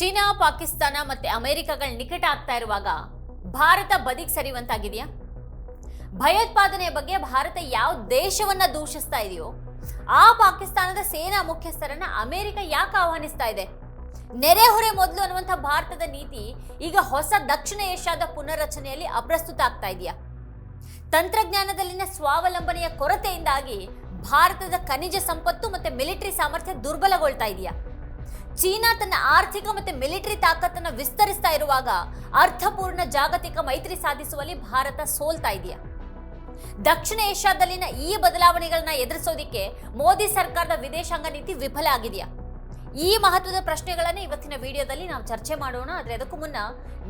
China, Pakistan ಮತ್ತೆ ಅಮೆರಿಕಗಳ ನಿಕಟ ಆಗ್ತಾ ಇರುವಾಗ ಭಾರತ ಬದಿಗೆ ಸರಿಯುವಂತಾಗಿದೆಯಾ? ಭಯೋತ್ಪಾದನೆಯ ಬಗ್ಗೆ ಭಾರತ ಯಾವ ದೇಶವನ್ನ ದೂಷಿಸ್ತಾ ಇದೆಯೋ, ಆ ಪಾಕಿಸ್ತಾನದ ಸೇನಾ ಮುಖ್ಯಸ್ಥರನ್ನ ಅಮೆರಿಕ ಯಾಕೆ ಆಹ್ವಾನಿಸ್ತಾ ಇದೆ? ನೆರೆಹೊರೆ ಮೊದಲು ಅನ್ನುವಂಥ ಭಾರತದ ನೀತಿ ಈಗ ಹೊಸ ದಕ್ಷಿಣ ಏಷ್ಯಾದ ಪುನರ್ರಚನೆಯಲ್ಲಿ ಅಪ್ರಸ್ತುತ ಆಗ್ತಾ ಇದೆಯಾ? ತಂತ್ರಜ್ಞಾನದಲ್ಲಿನ ಸ್ವಾವಲಂಬನೆಯ ಕೊರತೆಯಿಂದಾಗಿ ಭಾರತದ ಖನಿಜ ಸಂಪತ್ತು ಮತ್ತೆ ಮಿಲಿಟರಿ ಸಾಮರ್ಥ್ಯ ದುರ್ಬಲಗೊಳ್ತಾ ಇದೆಯಾ? ಚೀನಾ ತನ್ನ ಆರ್ಥಿಕ ಮತ್ತು ಮಿಲಿಟರಿ ತಾಕತ್ತನ್ನು ವಿಸ್ತರಿಸ್ತಾ ಇರುವಾಗ ಅರ್ಥಪೂರ್ಣ ಜಾಗತಿಕ ಮೈತ್ರಿ ಸಾಧಿಸುವಲ್ಲಿ ಭಾರತ ಸೋಲ್ತಾ ಇದೆಯಾ? ದಕ್ಷಿಣ ಏಷ್ಯಾದಲ್ಲಿನ ಈ ಬದಲಾವಣೆಗಳನ್ನ ಎದುರಿಸೋದಿಕ್ಕೆ ಮೋದಿ ಸರ್ಕಾರದ ವಿದೇಶಾಂಗ ನೀತಿ ವಿಫಲ ಆಗಿದೆಯಾ? ಈ ಮಹತ್ವದ ಪ್ರಶ್ನೆಗಳನ್ನ ಇವತ್ತಿನ ವಿಡಿಯೋದಲ್ಲಿ ನಾವು ಚರ್ಚೆ ಮಾಡೋಣ. ಆದ್ರೆ ಅದಕ್ಕೂ ಮುನ್ನ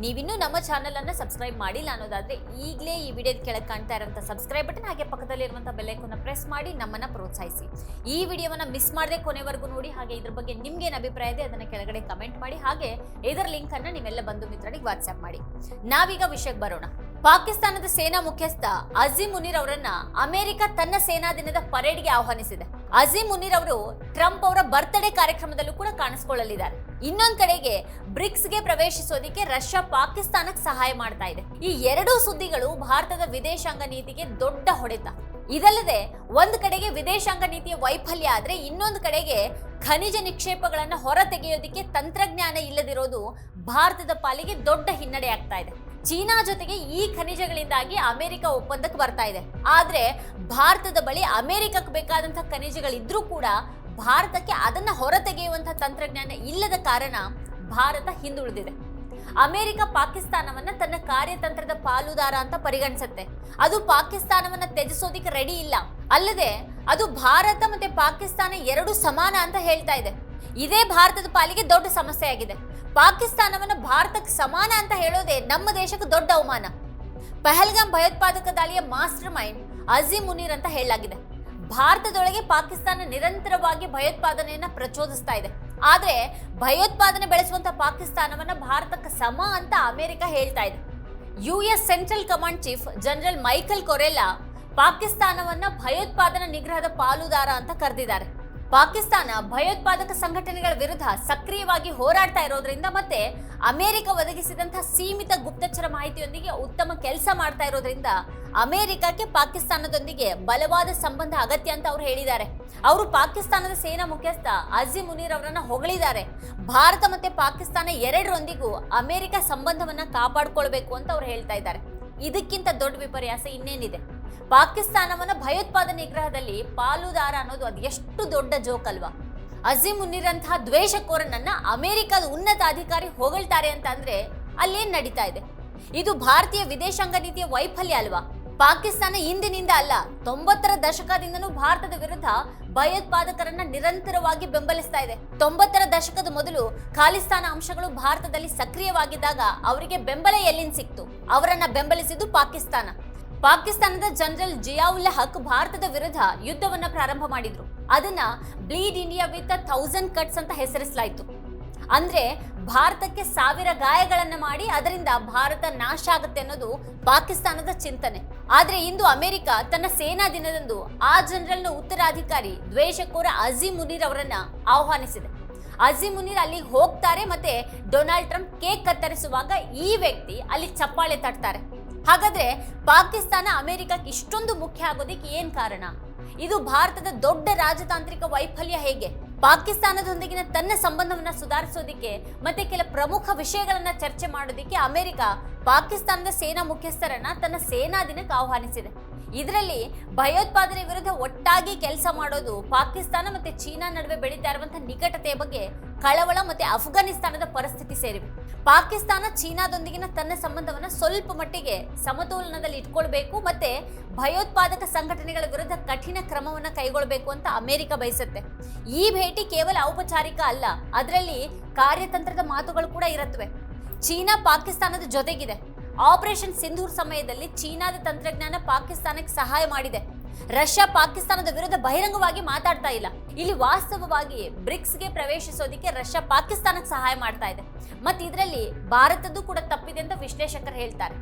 ನೀವಿನ್ನೂ ನಮ್ಮ ಚಾನೆಲ್ ಅನ್ನ ಸಬ್ಸ್ಕ್ರೈಬ್ ಮಾಡಿಲ್ಲ ಅನ್ನೋದಾದ್ರೆ ಈಗಲೇ ಈ ವಿಡಿಯೋದ ಕೆಳಗೆ ಕಾಣ್ತಾ ಇರುವಂತ ಸಬ್ಸ್ಕ್ರೈಬ್ ಬಟನ್ ಹಾಗೆ ಪಕ್ಕದಲ್ಲಿರುವಂಥ ಬೆಲ್ಲೈಕನ್ನ ಪ್ರೆಸ್ ಮಾಡಿ ನಮ್ಮನ್ನ ಪ್ರೋತ್ಸಾಹಿಸಿ. ಈ ವಿಡಿಯೋವನ್ನ ಮಿಸ್ ಮಾಡದೆ ಕೊನೆವರೆಗೂ ನೋಡಿ, ಹಾಗೆ ಇದ್ರ ಬಗ್ಗೆ ನಿಮ್ಗೇನು ಅಭಿಪ್ರಾಯ ಇದೆ ಅದನ್ನ ಕೆಳಗಡೆ ಕಮೆಂಟ್ ಮಾಡಿ, ಹಾಗೆ ಇದರ ಲಿಂಕ್ ಅನ್ನ ನಿಮ್ಮೆಲ್ಲ ಬಂಧು ಮಿತ್ರರಿಗೆ ವಾಟ್ಸ್ಆಪ್ ಮಾಡಿ. ನಾವೀಗ ವಿಷಯಕ್ಕೆ ಬರೋಣ. ಪಾಕಿಸ್ತಾನದ ಸೇನಾ ಮುಖ್ಯಸ್ಥ ಅಜೀಮ್ ಮುನೀರ್ ಅವರನ್ನ ಅಮೆರಿಕ ತನ್ನ ಸೇನಾ ದಿನದ ಪರೇಡ್ಗೆ ಆಹ್ವಾನಿಸಿದೆ. ಅಜೀಮ್ ಮುನೀರ್ ಅವರು ಟ್ರಂಪ್ ಅವರ ಬರ್ತ್ಡೇ ಕಾರ್ಯಕ್ರಮದಲ್ಲೂ ಕೂಡ ಕಾಣಿಸಿಕೊಳ್ಳಲಿದ್ದಾರೆ. ಇನ್ನೊಂದ್ ಕಡೆಗೆ ಬ್ರಿಕ್ಸ್ಗೆ ಪ್ರವೇಶಿಸೋದಿಕ್ಕೆ ರಷ್ಯಾ ಪಾಕಿಸ್ತಾನಕ್ಕೆ ಸಹಾಯ ಮಾಡ್ತಾ ಇದೆ. ಈ ಎರಡೂ ಸುದ್ದಿಗಳು ಭಾರತದ ವಿದೇಶಾಂಗ ನೀತಿಗೆ ದೊಡ್ಡ ಹೊಡೆತ. ಇದಲ್ಲದೆ ಒಂದು ಕಡೆಗೆ ವಿದೇಶಾಂಗ ನೀತಿಯ ವೈಫಲ್ಯ ಆದ್ರೆ ಇನ್ನೊಂದು ಕಡೆಗೆ ಖನಿಜ ನಿಕ್ಷೇಪಗಳನ್ನು ಹೊರ ತೆಗೆಯೋದಿಕ್ಕೆ ತಂತ್ರಜ್ಞಾನ ಇಲ್ಲದಿರೋದು ಭಾರತದ ಪಾಲಿಗೆ ದೊಡ್ಡ ಹಿನ್ನಡೆ ಆಗ್ತಾ ಇದೆ. ಚೀನಾ ಜೊತೆಗೆ ಈ ಖನಿಜಗಳಿಂದಾಗಿ ಅಮೆರಿಕ ಒಪ್ಪಂದಕ್ಕೆ ಬರ್ತಾ ಇದೆ. ಆದ್ರೆ ಭಾರತದ ಬಳಿ ಅಮೆರಿಕಕ್ಕೆ ಬೇಕಾದಂತಹ ಖನಿಜಗಳಿದ್ರೂ ಕೂಡ ಭಾರತಕ್ಕೆ ಅದನ್ನ ಹೊರ ತೆಗೆಯುವಂತಹ ತಂತ್ರಜ್ಞಾನ ಇಲ್ಲದ ಕಾರಣ ಭಾರತ ಹಿಂದುಳಿದಿದೆ. ಅಮೆರಿಕ ಪಾಕಿಸ್ತಾನವನ್ನ ತನ್ನ ಕಾರ್ಯತಂತ್ರದ ಪಾಲುದಾರ ಅಂತ ಪರಿಗಣಿಸುತ್ತೆ. ಅದು ಪಾಕಿಸ್ತಾನವನ್ನ ತ್ಯಜಿಸೋದಿಕ್ಕೆ ರೆಡಿ ಇಲ್ಲ. ಅಲ್ಲದೆ ಅದು ಭಾರತ ಮತ್ತೆ ಪಾಕಿಸ್ತಾನ ಎರಡು ಸಮಾನ ಅಂತ ಹೇಳ್ತಾ ಇದೆ. ಇದೇ ಭಾರತದ ಪಾಲಿಗೆ ದೊಡ್ಡ ಸಮಸ್ಯೆ ಆಗಿದೆ ಪಾಕಿಸ್ತಾನವನ್ನ ಭಾರತಕ್ಕೆ ಸಮಾನ ಅಂತ ಹೇಳೋದೇ ನಮ್ಮ ದೇಶಕ್ಕೆ ದೊಡ್ಡ ಅವಮಾನ. ಪಹಲ್ಗಾಮ್ ಭಯೋತ್ಪಾದಕ ದಾಳಿಯ ಮಾಸ್ಟರ್ ಮೈಂಡ್ ಅಜೀಮ್ ಮುನೀರ್ ಅಂತ ಹೇಳಲಾಗಿದೆ. ಭಾರತದೊಳಗೆ ಪಾಕಿಸ್ತಾನ ನಿರಂತರವಾಗಿ ಭಯೋತ್ಪಾದನೆಯನ್ನ ಪ್ರಚೋದಿಸ್ತಾ ಇದೆ. ಆದ್ರೆ ಭಯೋತ್ಪಾದನೆ ಬೆಳೆಸುವಂತ ಪಾಕಿಸ್ತಾನವನ್ನ ಭಾರತಕ್ಕೆ ಸಮ ಅಂತ ಅಮೆರಿಕ ಹೇಳ್ತಾ ಇದೆ. U S central command chief general Michael Kurilla ಪಾಕಿಸ್ತಾನವನ್ನ ಭಯೋತ್ಪಾದನಾ ನಿಗ್ರಹದ ಪಾಲುದಾರ ಅಂತ ಕರೆದಿದ್ದಾರೆ. ಪಾಕಿಸ್ತಾನ ಭಯೋತ್ಪಾದಕ ಸಂಘಟನೆಗಳ ವಿರುದ್ಧ ಸಕ್ರಿಯವಾಗಿ ಹೋರಾಡ್ತಾ ಇರೋದ್ರಿಂದ ಮತ್ತೆ ಅಮೆರಿಕ ಒದಗಿಸಿದಂತಹ ಸೀಮಿತ ಗುಪ್ತಚರ ಮಾಹಿತಿಯೊಂದಿಗೆ ಉತ್ತಮ ಕೆಲಸ ಮಾಡ್ತಾ ಇರೋದ್ರಿಂದ ಅಮೆರಿಕಕ್ಕೆ ಪಾಕಿಸ್ತಾನದೊಂದಿಗೆ ಬಲವಾದ ಸಂಬಂಧ ಅಗತ್ಯ ಅಂತ ಅವ್ರು ಹೇಳಿದ್ದಾರೆ. ಅವರು ಪಾಕಿಸ್ತಾನದ ಸೇನಾ ಮುಖ್ಯಸ್ಥ ಅಜಿ ಮುನೀರ್ ಅವರನ್ನ ಹೊಗಳಿದ್ದಾರೆ. ಭಾರತ ಮತ್ತೆ ಪಾಕಿಸ್ತಾನ ಎರಡರೊಂದಿಗೂ ಅಮೆರಿಕ ಸಂಬಂಧವನ್ನ ಕಾಪಾಡ್ಕೊಳ್ಬೇಕು ಅಂತ ಅವ್ರು ಹೇಳ್ತಾ ಇದ್ದಾರೆ. ಇದಕ್ಕಿಂತ ದೊಡ್ಡ ವಿಪರ್ಯಾಸ ಇನ್ನೇನಿದೆ? ಪಾಕಿಸ್ತಾನವನ್ನ ಭಯೋತ್ಪಾದನೆ ನಿಗ್ರಹದಲ್ಲಿ ಪಾಲುದಾರ ಅನ್ನೋದು ಅದು ಎಷ್ಟು ದೊಡ್ಡ ಜೋಕ್ ಅಲ್ವಾ? ಅಜೀಂ ಮುನೀರಂತಹ ದ್ವೇಷಕೋರನನ್ನ ಅಮೆರಿಕದ ಉನ್ನತ ಅಧಿಕಾರಿ ಹೊಗಳ್ತಾರೆ ಅಂತ ಅಂದ್ರೆ ಅಲ್ಲೇನ್ ನಡೀತಾ ಇದೆ? ಇದು ಭಾರತೀಯ ವಿದೇಶಾಂಗ ನೀತಿಯ ವೈಫಲ್ಯ ಅಲ್ವಾ? ಪಾಕಿಸ್ತಾನ ಇಂದಿನಿಂದ ಅಲ್ಲ, ತೊಂಬತ್ತರ ದಶಕದಿಂದನೂ ಭಾರತದ ವಿರುದ್ಧ ಭಯೋತ್ಪಾದಕರನ್ನ ನಿರಂತರವಾಗಿ ಬೆಂಬಲಿಸ್ತಾ ಇದೆ. ತೊಂಬತ್ತರ ದಶಕದ ಮೊದಲು ಖಾಲಿಸ್ತಾನ ಅಂಶಗಳು ಭಾರತದಲ್ಲಿ ಸಕ್ರಿಯವಾಗಿದ್ದಾಗ ಅವರಿಗೆ ಬೆಂಬಲ ಎಲ್ಲಿಂದ ಸಿಕ್ತು? ಅವರನ್ನ ಬೆಂಬಲಿಸಿದ್ದು ಪಾಕಿಸ್ತಾನ. ಪಾಕಿಸ್ತಾನದ ಜನರಲ್ ಜಿಯಾವುಲ್ ಹಕ್ ಭಾರತದ ವಿರುದ್ಧ ಯುದ್ಧವನ್ನ ಪ್ರಾರಂಭ ಮಾಡಿದ್ರು. ಅದನ್ನ bleed India with thousand cuts ಅಂತ ಹೆಸರಿಸಲಾಯಿತು. ಅಂದ್ರೆ ಭಾರತಕ್ಕೆ ಸಾವಿರ ಗಾಯಗಳನ್ನ ಮಾಡಿ ಅದರಿಂದ ಭಾರತ ನಾಶ ಆಗುತ್ತೆ ಅನ್ನೋದು ಪಾಕಿಸ್ತಾನದ ಚಿಂತನೆ. ಆದ್ರೆ ಇಂದು ಅಮೆರಿಕ ತನ್ನ ಸೇನಾ ದಿನದಂದು ಆ ಜನರಲ್ನ ಉತ್ತರಾಧಿಕಾರಿ ದ್ವೇಷಕೋರ ಅಜೀಮ್ ಮುನೀರ್ ಅವರನ್ನ ಆಹ್ವಾನಿಸಿದೆ. ಅಜೀಮ್ ಮುನೀರ್ ಅಲ್ಲಿಗೆ ಹೋಗ್ತಾರೆ ಮತ್ತೆ ಡೊನಾಲ್ಡ್ ಟ್ರಂಪ್ ಕೇಕ್ ಕತ್ತರಿಸುವಾಗ ಈ ವ್ಯಕ್ತಿ ಅಲ್ಲಿ ಚಪ್ಪಾಳೆ ತಟ್ತಾರೆ. ಹಾಗಾದ್ರೆ ಪಾಕಿಸ್ತಾನ ಅಮೆರಿಕಕ್ಕೆ ಇಷ್ಟೊಂದು ಮುಖ್ಯ ಆಗೋದಕ್ಕೆ ಏನ್ ಕಾರಣ? ಇದು ಭಾರತದ ದೊಡ್ಡ ರಾಜತಾಂತ್ರಿಕ ವೈಫಲ್ಯ ಹೇಗೆ? ಪಾಕಿಸ್ತಾನದೊಂದಿಗಿನ ತನ್ನ ಸಂಬಂಧವನ್ನ ಸುಧಾರಿಸೋದಿಕ್ಕೆ ಮತ್ತೆ ಕೆಲ ಪ್ರಮುಖ ವಿಷಯಗಳನ್ನ ಚರ್ಚೆ ಮಾಡೋದಿಕ್ಕೆ ಅಮೆರಿಕ ಪಾಕಿಸ್ತಾನದ ಸೇನಾ ಮುಖ್ಯಸ್ಥರನ್ನ ತನ್ನ ಸೇನಾ ದಿನಕ್ಕೆ ಆಹ್ವಾನಿಸಿದೆ. ಇದರಲ್ಲಿ ಭಯೋತ್ಪಾದನೆ ವಿರುದ್ಧ ಒಟ್ಟಾಗಿ ಕೆಲಸ ಮಾಡೋದು ಪಾಕಿಸ್ತಾನ ಮತ್ತೆ ಚೀನಾ ನಡುವೆ ಬೆಳೀತಾ ಇರುವಂತಹ ನಿಕಟತೆಯ ಬಗ್ಗೆ ಕಳವಳ ಮತ್ತೆ ಅಫ್ಘಾನಿಸ್ತಾನದ ಪರಿಸ್ಥಿತಿ ಸೇರಿವೆ. ಪಾಕಿಸ್ತಾನ ಚೀನಾದೊಂದಿಗಿನ ತನ್ನ ಸಂಬಂಧವನ್ನ ಸ್ವಲ್ಪ ಮಟ್ಟಿಗೆ ಸಮತೋಲನದಲ್ಲಿ ಇಟ್ಕೊಳ್ಬೇಕು ಮತ್ತೆ ಭಯೋತ್ಪಾದಕ ಸಂಘಟನೆಗಳ ವಿರುದ್ಧ ಕಠಿಣ ಕ್ರಮವನ್ನ ಕೈಗೊಳ್ಳಬೇಕು ಅಂತ ಅಮೆರಿಕ ಬಯಸುತ್ತೆ. ಈ ಭೇಟಿ ಕೇವಲ ಔಪಚಾರಿಕ ಅಲ್ಲ, ಅದರಲ್ಲಿ ಕಾರ್ಯತಂತ್ರದ ಮಾತುಗಳು ಕೂಡ ಇರುತ್ತವೆ. ಚೀನಾ ಪಾಕಿಸ್ತಾನದ ಜೊತೆಗಿದೆ. ಆಪರೇಷನ್ ಸಿಂಧೂರ್ ಸಮಯದಲ್ಲಿ ಚೀನಾದ ತಂತ್ರಜ್ಞಾನ ಪಾಕಿಸ್ತಾನಕ್ಕೆ ಸಹಾಯ ಮಾಡಿದೆ. ರಷ್ಯಾ ಪಾಕಿಸ್ತಾನದ ವಿರುದ್ಧ ಬಹಿರಂಗವಾಗಿ ಮಾತಾಡ್ತಾ ಇಲ್ಲ. ಇಲ್ಲಿ ವಾಸ್ತವವಾಗಿ ಬ್ರಿಕ್ಸ್ಗೆ ಪ್ರವೇಶಿಸೋದಿಕ್ಕೆ ರಷ್ಯಾ ಪಾಕಿಸ್ತಾನಕ್ಕೆ ಸಹಾಯ ಮಾಡ್ತಾ ಇದೆ. ಮತ್ತೆ ಇದರಲ್ಲಿ ಭಾರತದ್ದು ಕೂಡ ತಪ್ಪಿದೆ ಅಂತ ವಿಶ್ಲೇಷಕರು ಹೇಳ್ತಾರೆ.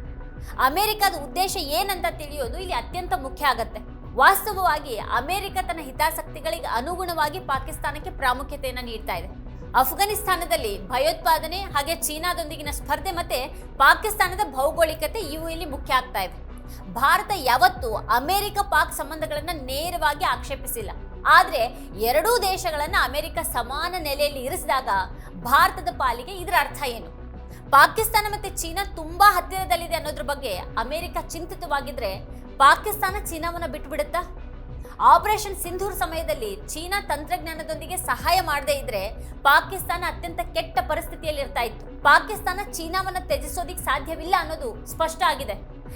ಅಮೆರಿಕದ ಉದ್ದೇಶ ಏನಂತ ತಿಳಿಯೋದು ಇಲ್ಲಿ ಅತ್ಯಂತ ಮುಖ್ಯ ಆಗತ್ತೆ. ವಾಸ್ತವವಾಗಿ ಅಮೆರಿಕ ತನ್ನ ಹಿತಾಸಕ್ತಿಗಳಿಗೆ ಅನುಗುಣವಾಗಿ ಪಾಕಿಸ್ತಾನಕ್ಕೆ ಪ್ರಾಮುಖ್ಯತೆಯನ್ನು ನೀಡ್ತಾ ಇದೆ. ಅಫ್ಘಾನಿಸ್ತಾನದಲ್ಲಿ ಭಯೋತ್ಪಾದನೆ ಹಾಗೆ ಚೀನಾದೊಂದಿಗಿನ ಸ್ಪರ್ಧೆ ಮತ್ತೆ ಪಾಕಿಸ್ತಾನದ ಭೌಗೋಳಿಕತೆ ಇವು ಇಲ್ಲಿ ಮುಖ್ಯ ಆಗ್ತಾ ಇವೆ ಭಾರತ ಯಾವತ್ತೂ ಅಮೆರಿಕ ಪಾಕ್ ಸಂಬಂಧಗಳನ್ನ ನೇರವಾಗಿ ಆಕ್ಷೇಪಿಸಿಲ್ಲ. ಆದ್ರೆ ಎರಡೂ ದೇಶಗಳನ್ನ ಅಮೆರಿಕ ಸಮಾನ ನೆಲೆಯಲ್ಲಿ ಇರಿಸಿದಾಗ ಭಾರತದ ಪಾಲಿಗೆ ಇದರ ಅರ್ಥ ಏನು? ಪಾಕಿಸ್ತಾನ ಮತ್ತೆ ಚೀನಾ ತುಂಬಾ ಹತ್ತಿರದಲ್ಲಿದೆ ಅನ್ನೋದ್ರ ಬಗ್ಗೆ ಅಮೆರಿಕ ಚಿಂತಿತವಾಗಿದ್ರೆ ಪಾಕಿಸ್ತಾನ ಚೀನಾವನ್ನ ಬಿಟ್ಬಿಡುತ್ತಾ? ಆಪರೇಷನ್ ಸಿಂಧೂರ್ ಸಮಯದಲ್ಲಿ ಚೀನಾ ತಂತ್ರಜ್ಞಾನದೊಂದಿಗೆ ಸಹಾಯ ಮಾಡದೇ ಇದ್ರೆ ಪಾಕಿಸ್ತಾನ ಅತ್ಯಂತ ಕೆಟ್ಟ ಪರಿಸ್ಥಿತಿಯಲ್ಲಿ ಇರ್ತಾ ಇತ್ತು. ಪಾಕಿಸ್ತಾನ ಚೀನಾವನ್ನು ತ್ಯಜಿಸೋದಿಕ್ ಸಾಧ್ಯವಿಲ್ಲ ಅನ್ನೋದು ಸ್ಪಷ್ಟ ಆಗಿದೆ.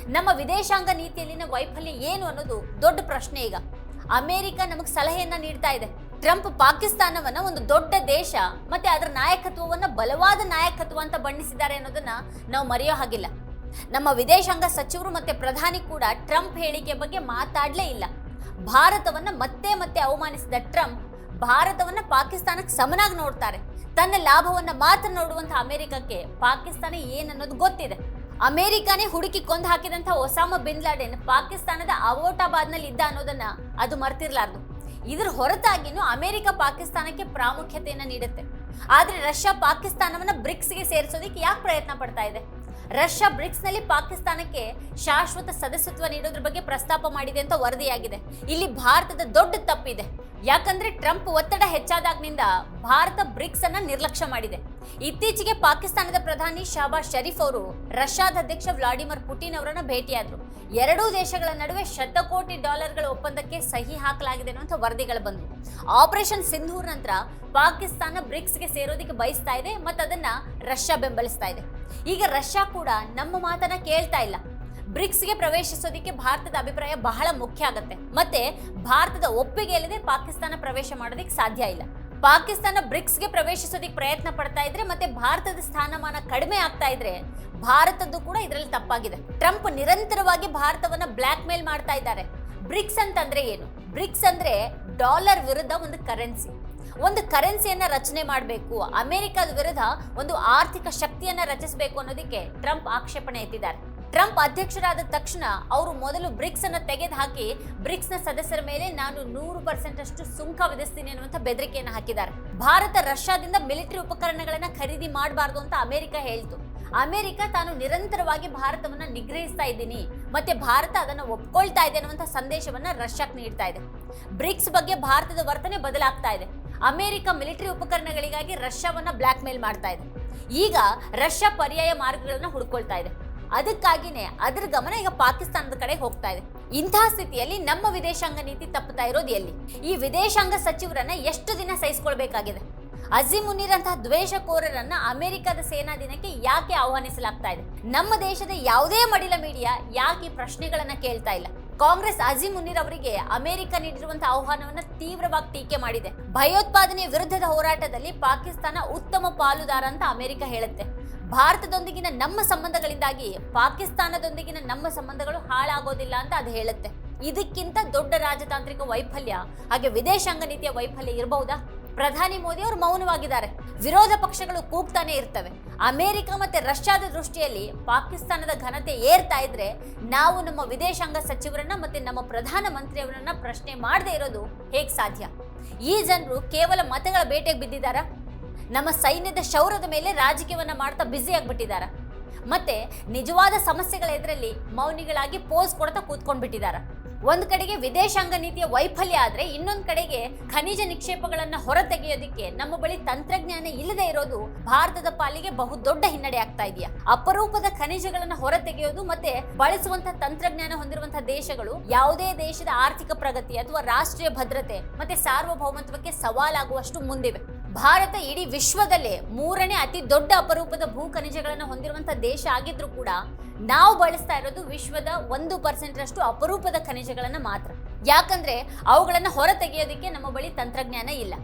ನಮ್ಮ ವಿದೇಶಾಂಗ ನೀತಿಯಲ್ಲಿನ ವೈಫಲ್ಯ ಏನು ಅನ್ನೋದು ದೊಡ್ಡ ಪ್ರಶ್ನೆ ಈಗ. ಅಮೆರಿಕ ನಮಗೆ ಸಲಹೆಯನ್ನ ನೀಡ್ತಾ ಇದೆ. ಟ್ರಂಪ್ ಪಾಕಿಸ್ತಾನವನ್ನ ಒಂದು ದೊಡ್ಡ ದೇಶ ಮತ್ತೆ ಅದರ ನಾಯಕತ್ವವನ್ನ ಬಲವಾದ ನಾಯಕತ್ವ ಅಂತ ಬಣ್ಣಿಸಿದ್ದಾರೆ ಅನ್ನೋದನ್ನ ನಾವು ಮರೆಯೋ ಹಾಗಿಲ್ಲ. ನಮ್ಮ ವಿದೇಶಾಂಗ ಸಚಿವರು ಮತ್ತೆ ಪ್ರಧಾನಿ ಕೂಡ ಟ್ರಂಪ್ ಹೇಳಿಕೆ ಬಗ್ಗೆ ಮಾತಾಡಲೇ ಇಲ್ಲ. ಭಾರತವನ್ನ ಮತ್ತೆ ಮತ್ತೆ ಅವಮಾನಿಸಿದ ಟ್ರಂಪ್ ಭಾರತವನ್ನ ಪಾಕಿಸ್ತಾನಕ್ಕೆ ಸಮನಾಗಿ ನೋಡ್ತಾರೆ. ತನ್ನ ಲಾಭವನ್ನ ಮಾತ್ರ ನೋಡುವಂತ ಅಮೆರಿಕಕ್ಕೆ ಪಾಕಿಸ್ತಾನ ಏನನ್ನೋದು ಗೊತ್ತಿದೆ. ಅಮೆರಿಕಾನೇ ಹುಡುಕಿ ಕೊಂದು ಹಾಕಿದಂತ ಒಸಾಮ ಬಿನ್ ಲಾಡೆನ್ ಪಾಕಿಸ್ತಾನದ ಅವೋಟಾಬಾದ್ನಲ್ಲಿ ಇದ್ದ ಅನ್ನೋದನ್ನ ಅದು ಮರ್ತಿರ್ಲಾರ್ದು. ಇದ್ರ ಹೊರತಾಗಿನೂ ಅಮೆರಿಕ ಪಾಕಿಸ್ತಾನಕ್ಕೆ ಪ್ರಾಮುಖ್ಯತೆಯನ್ನ ನೀಡುತ್ತೆ. ಆದ್ರೆ ರಷ್ಯಾ ಪಾಕಿಸ್ತಾನವನ್ನ ಬ್ರಿಕ್ಸ್ಗೆ ಸೇರಿಸೋದಕ್ಕೆ ಯಾಕೆ ಪ್ರಯತ್ನ ಪಡ್ತಾ ಇದೆ? ರಷ್ಯಾ ಬ್ರಿಕ್ಸ್ನಲ್ಲಿ ಪಾಕಿಸ್ತಾನಕ್ಕೆ ಶಾಶ್ವತ ಸದಸ್ಯತ್ವ ನೀಡೋದ್ರ ಬಗ್ಗೆ ಪ್ರಸ್ತಾಪ ಮಾಡಿದೆ ಅಂತ ವರದಿಯಾಗಿದೆ. ಇಲ್ಲಿ ಭಾರತದ ದೊಡ್ಡ ತಪ್ಪಿದೆ. ಯಾಕಂದ್ರೆ ಟ್ರಂಪ್ ಒತ್ತಡ ಹೆಚ್ಚಾದಾಗ್ನಿಂದ ಭಾರತ ಬ್ರಿಕ್ಸ್ ಅನ್ನ ನಿರ್ಲಕ್ಷ್ಯ ಮಾಡಿದೆ. ಇತ್ತೀಚೆಗೆ ಪಾಕಿಸ್ತಾನದ ಪ್ರಧಾನಿ ಶಹಬಾಜ್ ಶರೀಫ್ ಅವರು ರಷ್ಯಾದ ಅಧ್ಯಕ್ಷ ವ್ಲಾಡಿಮಿರ್ ಪುಟಿನ್ ಅವರನ್ನ ಭೇಟಿಯಾದ್ರು. ಎರಡೂ ದೇಶಗಳ ನಡುವೆ ಶತಕೋಟಿ ಡಾಲರ್ಗಳ ಒಪ್ಪಂದಕ್ಕೆ ಸಹಿ ಹಾಕಲಾಗಿದೆ ಅನ್ನುವಂಥ ವರದಿಗಳು ಬಂದವು. ಆಪರೇಷನ್ ಸಿಂಧೂರ್ ನಂತರ ಪಾಕಿಸ್ತಾನ ಬ್ರಿಕ್ಸ್ಗೆ ಸೇರೋದಕ್ಕೆ ಬಯಸ್ತಾ ಇದೆ, ಮತ್ತು ಅದನ್ನು ರಷ್ಯಾ ಬೆಂಬಲಿಸ್ತಾ ಇದೆ. ಈಗ ರಷ್ಯಾ ಕೂಡ ನಮ್ಮ ಮಾತನ್ನ ಕೇಳ್ತಾ ಇಲ್ಲ. ಬ್ರಿಕ್ಸ್ಗೆ ಪ್ರವೇಶಿಸೋದಕ್ಕೆ ಭಾರತದ ಅಭಿಪ್ರಾಯ ಬಹಳ ಮುಖ್ಯ ಆಗುತ್ತೆ. ಮತ್ತೆ ಭಾರತದ ಒಪ್ಪಿಗೆ ಇಲ್ಲದೆ ಪಾಕಿಸ್ತಾನ ಪ್ರವೇಶ ಮಾಡೋದಕ್ಕೆ ಸಾಧ್ಯ ಇಲ್ಲ. ಪಾಕಿಸ್ತಾನ ಬ್ರಿಕ್ಸ್ಗೆ ಪ್ರವೇಶಿಸೋದಕ್ಕೆ ಪ್ರಯತ್ನ ಪಡ್ತಾ ಇದ್ರೆ ಮತ್ತೆ ಭಾರತದ ಸ್ಥಾನಮಾನ ಕಡಿಮೆ ಆಗ್ತಾ ಇದ್ರೆ ಭಾರತದ್ದು ಕೂಡ ಇದರಲ್ಲಿ ತಪ್ಪಾಗಿದೆ. ಟ್ರಂಪ್ ನಿರಂತರವಾಗಿ ಭಾರತವನ್ನ ಬ್ಲ್ಯಾಕ್ ಮೇಲ್ ಮಾಡ್ತಾ ಇದ್ದಾರೆ. ಬ್ರಿಕ್ಸ್ ಅಂತಂದ್ರೆ ಏನು? ಬ್ರಿಕ್ಸ್ ಅಂದ್ರೆ ಡಾಲರ್ ವಿರುದ್ಧ ಒಂದು ಕರೆನ್ಸಿ. ಒಂದು ಕರೆನ್ಸಿಯನ್ನ ರಚನೆ ಮಾಡಬೇಕು. ಅಮೆರಿಕದ ವಿರುದ್ಧ ಒಂದು ಆರ್ಥಿಕ ಶಕ್ತಿಯನ್ನ ರಚಿಸಬೇಕು ಅನ್ನೋದಕ್ಕೆ ಟ್ರಂಪ್ ಆಕ್ಷೇಪಣೆ ಎತ್ತಿದ್ದಾರೆ. ಟ್ರಂಪ್ ಅಧ್ಯಕ್ಷರಾದ ತಕ್ಷಣ ಅವರು ಮೊದಲು ಬ್ರಿಕ್ಸ್ ಅನ್ನು ತೆಗೆದು ಹಾಕಿ ಬ್ರಿಕ್ಸ್ನ ಸದಸ್ಯರ ಮೇಲೆ ನಾನು ನೂರು ಪರ್ಸೆಂಟ್ ಅಷ್ಟು ಸುಂಕ ವಿಧಿಸ್ತೀನಿ ಅನ್ನುವಂಥ ಬೆದರಿಕೆಯನ್ನು ಹಾಕಿದ್ದಾರೆ. ಭಾರತ ರಷ್ಯಾದಿಂದ ಮಿಲಿಟರಿ ಉಪಕರಣಗಳನ್ನು ಖರೀದಿ ಮಾಡಬಾರ್ದು ಅಂತ ಅಮೆರಿಕ ಹೇಳ್ತು. ಅಮೆರಿಕ ತಾನು ನಿರಂತರವಾಗಿ ಭಾರತವನ್ನು ನಿಗ್ರಹಿಸ್ತಾ ಇದ್ದೀನಿ. ಮತ್ತೆ ಭಾರತ ಅದನ್ನು ಒಪ್ಕೊಳ್ತಾ ಇದೆ ಅನ್ನುವಂಥ ಸಂದೇಶವನ್ನು ರಷ್ಯಾಕ್ ನೀಡ್ತಾ ಇದೆ. ಬ್ರಿಕ್ಸ್ ಬಗ್ಗೆ ಭಾರತದ ವರ್ತನೆ ಬದಲಾಗ್ತಾ ಇದೆ. ಅಮೆರಿಕ ಮಿಲಿಟರಿ ಉಪಕರಣಗಳಿಗಾಗಿ ರಷ್ಯಾವನ್ನ ಬ್ಲ್ಯಾಕ್ ಮೇಲ್ ಮಾಡ್ತಾ ಇದೆ. ಈಗ ರಷ್ಯಾ ಪರ್ಯಾಯ ಮಾರ್ಗಗಳನ್ನು ಹುಡ್ಕೊಳ್ತಾ ಇದೆ. ಅದಕ್ಕಾಗಿನೇ ಅದರ ಗಮನ ಈಗ ಪಾಕಿಸ್ತಾನದ ಕಡೆ ಹೋಗ್ತಾ ಇದೆ. ಇಂತಹ ಸ್ಥಿತಿಯಲ್ಲಿ ನಮ್ಮ ವಿದೇಶಾಂಗ ನೀತಿ ತಪ್ಪುತ್ತಾ ಇರೋದು ಎಲ್ಲಿ? ಈ ವಿದೇಶಾಂಗ ಸಚಿವರನ್ನ ಎಷ್ಟು ದಿನ ಸಹಿಸಿಕೊಳ್ಬೇಕಾಗಿದೆ? ಅಜೀಮ್ ಮುನೀರ್ ಅಂತಹ ದ್ವೇಷಕೋರರನ್ನ ಅಮೆರಿಕದ ಸೇನಾ ದಿನಕ್ಕೆ ಯಾಕೆ ಆಹ್ವಾನಿಸಲಾಗ್ತಾ ಇದೆ? ನಮ್ಮ ದೇಶದ ಯಾವುದೇ ಮಡಿಲ ಮೀಡಿಯಾ ಯಾಕೆ ಈ ಪ್ರಶ್ನೆಗಳನ್ನ ಕೇಳ್ತಾ ಇಲ್ಲ? ಕಾಂಗ್ರೆಸ್ ಅಜೀಮ್ ಮುನೀರ್ ಅವರಿಗೆ ಅಮೆರಿಕ ನೀಡಿರುವಂತಹ ಆಹ್ವಾನವನ್ನ ತೀವ್ರವಾಗಿ ಟೀಕೆ ಮಾಡಿದೆ. ಭಯೋತ್ಪಾದನೆ ವಿರುದ್ಧದ ಹೋರಾಟದಲ್ಲಿ ಪಾಕಿಸ್ತಾನ ಉತ್ತಮ ಪಾಲುದಾರ ಅಂತ ಅಮೆರಿಕ ಹೇಳುತ್ತೆ. ಭಾರತದೊಂದಿಗಿನ ನಮ್ಮ ಸಂಬಂಧಗಳಿಂದಾಗಿ ಪಾಕಿಸ್ತಾನದೊಂದಿಗಿನ ನಮ್ಮ ಸಂಬಂಧಗಳು ಹಾಳಾಗೋದಿಲ್ಲ ಅಂತ ಅದು ಹೇಳುತ್ತೆ. ಇದಕ್ಕಿಂತ ದೊಡ್ಡ ರಾಜತಾಂತ್ರಿಕ ವೈಫಲ್ಯ, ಹಾಗೆ ವಿದೇಶಾಂಗ ನೀತಿಯ ವೈಫಲ್ಯ ಇರಬಹುದಾ? ಪ್ರಧಾನಿ ಮೋದಿ ಅವರು ಮೌನವಾಗಿದ್ದಾರೆ. ವಿರೋಧ ಪಕ್ಷಗಳು ಕೂಗ್ತಾನೆ ಇರ್ತವೆ. ಅಮೆರಿಕ ಮತ್ತೆ ರಷ್ಯಾದ ದೃಷ್ಟಿಯಲ್ಲಿ ಪಾಕಿಸ್ತಾನದ ಘನತೆ ಏರ್ತಾ ಇದ್ರೆ ನಾವು ನಮ್ಮ ವಿದೇಶಾಂಗ ಸಚಿವರನ್ನ ಮತ್ತೆ ನಮ್ಮ ಪ್ರಧಾನ ಮಂತ್ರಿಯವರನ್ನ ಪ್ರಶ್ನೆ ಮಾಡದೇ ಇರೋದು ಹೇಗೆ ಸಾಧ್ಯ? ಈ ಜನರು ಕೇವಲ ಮತಗಳ ಬೇಟೆಗೆ ಬಿದ್ದಿದ್ದಾರಾ? ನಮ್ಮ ಸೈನ್ಯದ ಶೌರ್ಯದ ಮೇಲೆ ರಾಜಕೀಯವನ್ನು ಮಾಡ್ತಾ ಬ್ಯುಸಿ ಆಗಿಬಿಟ್ಟಿದ್ದಾರೆ. ಮತ್ತೆ ನಿಜವಾದ ಸಮಸ್ಯೆಗಳ ಎದುರಲ್ಲಿ ಮೌನಿಗಳಾಗಿ ಪೋಸ್ ಕೊಡ್ತಾ ಕೂತ್ಕೊಂಡ್ಬಿಟ್ಟಿದ್ದಾರೆ. ಒಂದು ಕಡೆಗೆ ವಿದೇಶಾಂಗ ನೀತಿಯ ವೈಫಲ್ಯ ಆದರೆ ಇನ್ನೊಂದು ಕಡೆಗೆ ಖನಿಜ ನಿಕ್ಷೇಪಗಳನ್ನು ಹೊರತೆಗೆಯೋದಕ್ಕೆ ನಮ್ಮ ಬಳಿ ತಂತ್ರಜ್ಞಾನ ಇಲ್ಲದೆ ಇರೋದು ಭಾರತದ ಪಾಲಿಗೆ ಬಹು ದೊಡ್ಡ ಹಿನ್ನಡೆ ಆಗ್ತಾ ಇದೆಯಾ? ಅಪರೂಪದ ಖನಿಜಗಳನ್ನು ಹೊರತೆಗೆಯೋದು ಮತ್ತೆ ಬಳಸುವಂತಹ ತಂತ್ರಜ್ಞಾನ ಹೊಂದಿರುವಂತಹ ದೇಶಗಳು ಯಾವುದೇ ದೇಶದ ಆರ್ಥಿಕ ಪ್ರಗತಿ ಅಥವಾ ರಾಷ್ಟ್ರೀಯ ಭದ್ರತೆ ಮತ್ತೆ ಸಾರ್ವಭೌಮತ್ವಕ್ಕೆ ಸವಾಲಾಗುವಷ್ಟು ಮುಂದಿವೆ. ಭಾರತ ಇಡೀ ವಿಶ್ವದಲ್ಲೇ ಮೂರನೇ ಅತಿ ದೊಡ್ಡ ಅಪರೂಪದ ಭೂ ಖನಿಜಗಳನ್ನು ಹೊಂದಿರುವಂತಹ ದೇಶ ಆಗಿದ್ರೂ ಕೂಡ ನಾವು ಬಳಸ್ತಾ ಇರೋದು ವಿಶ್ವದ ಒಂದು ಪರ್ಸೆಂಟ್ ರಷ್ಟು ಅಪರೂಪದ ಖನಿಜಗಳನ್ನು ಮಾತ್ರ. ಯಾಕಂದ್ರೆ ಅವುಗಳನ್ನು ಹೊರ ತೆಗೆಯೋದಕ್ಕೆ ನಮ್ಮ ಬಳಿ ತಂತ್ರಜ್ಞಾನ ಇಲ್ಲ.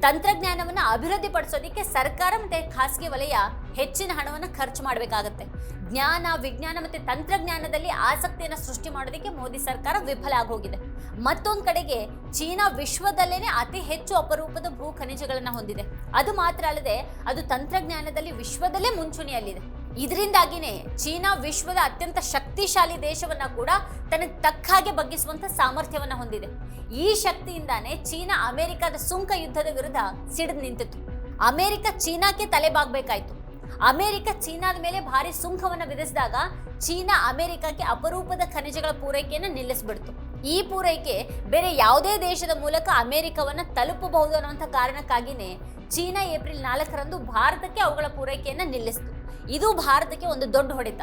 ತಂತ್ರಜ್ಞಾನವನ್ನ ಅಭಿವೃದ್ಧಿ ಪಡಿಸೋದಿಕ್ಕೆ ಸರ್ಕಾರ ಮತ್ತೆ ಖಾಸಗಿ ವಲಯ ಹೆಚ್ಚಿನ ಹಣವನ್ನು ಖರ್ಚು ಮಾಡಬೇಕಾಗತ್ತೆ. ಜ್ಞಾನ, ವಿಜ್ಞಾನ ಮತ್ತೆ ತಂತ್ರಜ್ಞಾನದಲ್ಲಿ ಆಸಕ್ತಿಯನ್ನು ಸೃಷ್ಟಿ ಮಾಡೋದಕ್ಕೆ ಮೋದಿ ಸರ್ಕಾರ ವಿಫಲ ಆಗೋಗಿದೆ. ಮತ್ತೊಂದು ಕಡೆಗೆ ಚೀನಾ ವಿಶ್ವದಲ್ಲೇನೆ ಅತಿ ಹೆಚ್ಚು ಅಪರೂಪದ ಭೂ ಖನಿಜಗಳನ್ನ ಹೊಂದಿದೆ. ಅದು ಮಾತ್ರ ಅಲ್ಲದೆ ಅದು ತಂತ್ರಜ್ಞಾನದಲ್ಲಿ ವಿಶ್ವದಲ್ಲೇ ಮುಂಚೂಣಿಯಲ್ಲಿದೆ. ಇದರಿಂದಾಗಿನೇ ಚೀನಾ ವಿಶ್ವದ ಅತ್ಯಂತ ಶಕ್ತಿಶಾಲಿ ದೇಶವನ್ನ ಕೂಡ ತನಗೆ ತಕ್ಕ ಹಾಗೆ ಬಗ್ಗಿಸುವಂತ ಸಾಮರ್ಥ್ಯವನ್ನ ಹೊಂದಿದೆ. ಈ ಶಕ್ತಿಯಿಂದಾನೇ ಚೀನಾ ಅಮೆರಿಕದ ಸುಂಕ ಯುದ್ಧದ ವಿರುದ್ಧ ಸಿಡಿದು ನಿಂತಿತ್ತು. ಅಮೆರಿಕ ಚೀನಾಕ್ಕೆ ತಲೆಬಾಗಬೇಕಾಯ್ತು. ಅಮೆರಿಕ ಚೀನಾದ ಮೇಲೆ ಭಾರಿ ಸುಂಕವನ್ನು ವಿಧಿಸಿದಾಗ ಚೀನಾ ಅಮೆರಿಕಕ್ಕೆ ಅಪರೂಪದ ಖನಿಜಗಳ ಪೂರೈಕೆಯನ್ನು ನಿಲ್ಲಿಸ್ಬಿಡ್ತು. ಈ ಪೂರೈಕೆ ಬೇರೆ ಯಾವುದೇ ದೇಶದ ಮೂಲಕ ಅಮೆರಿಕವನ್ನ ತಲುಪಬಹುದು ಅನ್ನುವಂಥ ಕಾರಣಕ್ಕಾಗಿಯೇ ಚೀನಾ ಏಪ್ರಿಲ್ ನಾಲ್ಕರಂದು ಭಾರತಕ್ಕೆ ಅವುಗಳ ಪೂರೈಕೆಯನ್ನು ನಿಲ್ಲಿಸಿತು. ಇದು ಭಾರತಕ್ಕೆ ಒಂದು ದೊಡ್ಡ ಹೊಡೆತ.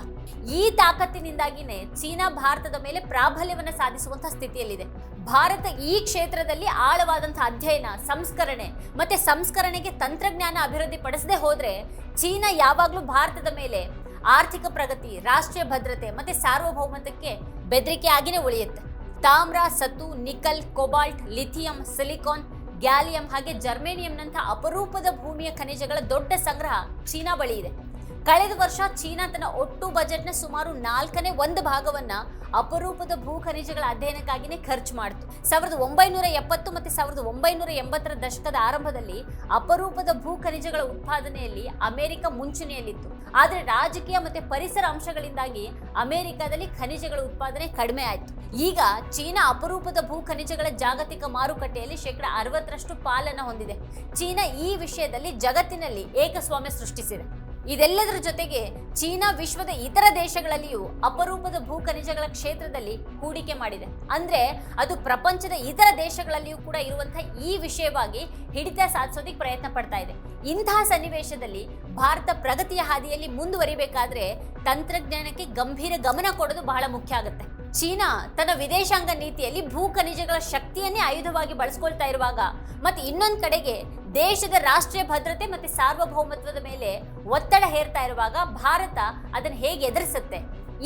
ಈ ತಾಕತ್ತಿನಿಂದಾಗಿನೇ ಚೀನಾ ಭಾರತದ ಮೇಲೆ ಪ್ರಾಬಲ್ಯವನ್ನು ಸಾಧಿಸುವಂತಹ ಸ್ಥಿತಿಯಲ್ಲಿದೆ. ಭಾರತ ಈ ಕ್ಷೇತ್ರದಲ್ಲಿ ಆಳವಾದಂತಹ ಅಧ್ಯಯನ, ಸಂಸ್ಕರಣೆ ಮತ್ತೆ ಸಂಸ್ಕರಣೆಗೆ ತಂತ್ರಜ್ಞಾನ ಅಭಿವೃದ್ಧಿ ಪಡಿಸದೆ ಹೋದ್ರೆ ಚೀನಾ ಯಾವಾಗಲೂ ಭಾರತದ ಮೇಲೆ ಆರ್ಥಿಕ ಪ್ರಗತಿ, ರಾಷ್ಟ್ರೀಯ ಭದ್ರತೆ ಮತ್ತೆ ಸಾರ್ವಭೌಮತಕ್ಕೆ ಬೆದರಿಕೆ ಆಗಿನೇ ಉಳಿಯುತ್ತೆ. ತಾಮ್ರ ಸತು nickel, cobalt, lithium, silicon, gallium ಹಾಗೆ ಜರ್ಮೇನಿಯಂನಂತಹ ಅಪರೂಪದ ಭೂಮಿಯ ಖನಿಜಗಳ ದೊಡ್ಡ ಸಂಗ್ರಹ ಚೀನಾ ಬಳಿ ಇದೆ. ಕಳೆದ ವರ್ಷ ಚೀನಾ ತನ್ನ ಒಟ್ಟು ಬಜೆಟ್ನ ಸುಮಾರು ನಾಲ್ಕನೇ ಒಂದು ಭಾಗವನ್ನ ಅಪರೂಪದ ಭೂ ಖನಿಜಗಳ ಅಧ್ಯಯನಕ್ಕಾಗಿನೇ ಖರ್ಚು ಮಾಡಿತು. ಸಾವಿರದ ಒಂಬೈನೂರ ಎಪ್ಪತ್ತು ಮತ್ತು ಸಾವಿರದ ಒಂಬೈನೂರ ಎಂಬತ್ತರ ದಶಕದ ಆರಂಭದಲ್ಲಿ ಅಪರೂಪದ ಭೂ ಖನಿಜಗಳ ಉತ್ಪಾದನೆಯಲ್ಲಿ ಅಮೆರಿಕ ಮುಂಚೂಣಿಯಲ್ಲಿತ್ತು. ಆದರೆ ರಾಜಕೀಯ ಮತ್ತು ಪರಿಸರ ಅಂಶಗಳಿಂದಾಗಿ ಅಮೆರಿಕದಲ್ಲಿ ಖನಿಜಗಳ ಉತ್ಪಾದನೆ ಕಡಿಮೆ ಆಯಿತು. ಈಗ ಚೀನಾ ಅಪರೂಪದ ಭೂ ಖನಿಜಗಳ ಜಾಗತಿಕ ಮಾರುಕಟ್ಟೆಯಲ್ಲಿ ಶೇಕಡ ಅರವತ್ತರಷ್ಟು ಪಾಲನ್ನು ಹೊಂದಿದೆ. ಚೀನಾ ಈ ವಿಷಯದಲ್ಲಿ ಜಗತ್ತಿನಲ್ಲಿ ಏಕಸ್ವಾಮ್ಯ ಸೃಷ್ಟಿಸಿದೆ. ಇದೆಲ್ಲದರ ಜೊತೆಗೆ ಚೀನಾ ವಿಶ್ವದ ಇತರ ದೇಶಗಳಲ್ಲಿಯೂ ಅಪರೂಪದ ಭೂ ಖನಿಜಗಳ ಕ್ಷೇತ್ರದಲ್ಲಿ ಹೂಡಿಕೆ ಮಾಡಿದೆ. ಅಂದ್ರೆ ಅದು ಪ್ರಪಂಚದ ಇತರ ದೇಶಗಳಲ್ಲಿಯೂ ಕೂಡ ಇರುವಂತಹ ಈ ವಿಷಯವಾಗಿ ಹಿಡಿತ ಸಾಧಿಸೋದಕ್ಕೆ ಪ್ರಯತ್ನ ಪಡ್ತಾ ಇದೆ. ಇಂತಹ ಸನ್ನಿವೇಶದಲ್ಲಿ ಭಾರತ ಪ್ರಗತಿಯ ಹಾದಿಯಲ್ಲಿ ಮುಂದುವರಿಬೇಕಾದ್ರೆ ತಂತ್ರಜ್ಞಾನಕ್ಕೆ ಗಂಭೀರ ಗಮನ ಕೊಡೋದು ಬಹಳ ಮುಖ್ಯ ಆಗುತ್ತೆ. ಚೀನಾ ತನ್ನ ವಿದೇಶಾಂಗ ನೀತಿಯಲ್ಲಿ ಭೂ ಖನಿಜಗಳ ಶಕ್ತಿಯನ್ನೇ ಆಯುಧವಾಗಿ ಬಳಸ್ಕೊಳ್ತಾ ಇರುವಾಗ ಮತ್ತೆ ಇನ್ನೊಂದು ಕಡೆಗೆ ದೇಶದ ರಾಷ್ಟ್ರೀಯ ಭದ್ರತೆ ಮತ್ತೆ ಸಾರ್ವಭೌಮತ್ವದ ಮೇಲೆ ಒತ್ತಡ ಹೇರ್ತಾ ಇರುವಾಗ ಭಾರತ ಅದನ್ನು ಹೇಗೆ ಎದುರಿಸುತ್ತೆ?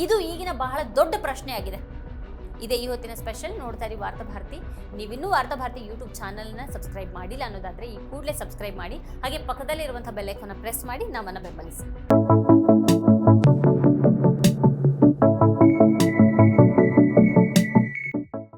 ಇದು ಈಗಿನ ಬಹಳ ದೊಡ್ಡ ಪ್ರಶ್ನೆ ಆಗಿದೆ ಇದೇ ಈ ಹೊತ್ತಿನ ಸ್ಪೆಷಲ್ ನೋಡ್ತಾ ಇರಿ ವಾರ್ತಾಭಾರತಿ ನೀವಿನ್ನೂ ವಾರ್ತಾ ಭಾರತಿ ಯೂಟ್ಯೂಬ್ ಚಾನಲ್ನ ಸಬ್ಸ್ಕ್ರೈಬ್ ಮಾಡಿಲ್ಲ ಅನ್ನೋದಾದ್ರೆ ಈ ಕೂಡಲೇ ಸಬ್ಸ್ಕ್ರೈಬ್ ಮಾಡಿ, ಹಾಗೆ ಪಕ್ಕದಲ್ಲಿರುವಂಥ ಬೆಲ್ಲೈಕನ್ನ ಪ್ರೆಸ್ ಮಾಡಿ ನಮ್ಮನ್ನು ಬೆಂಬಲಿಸಿ.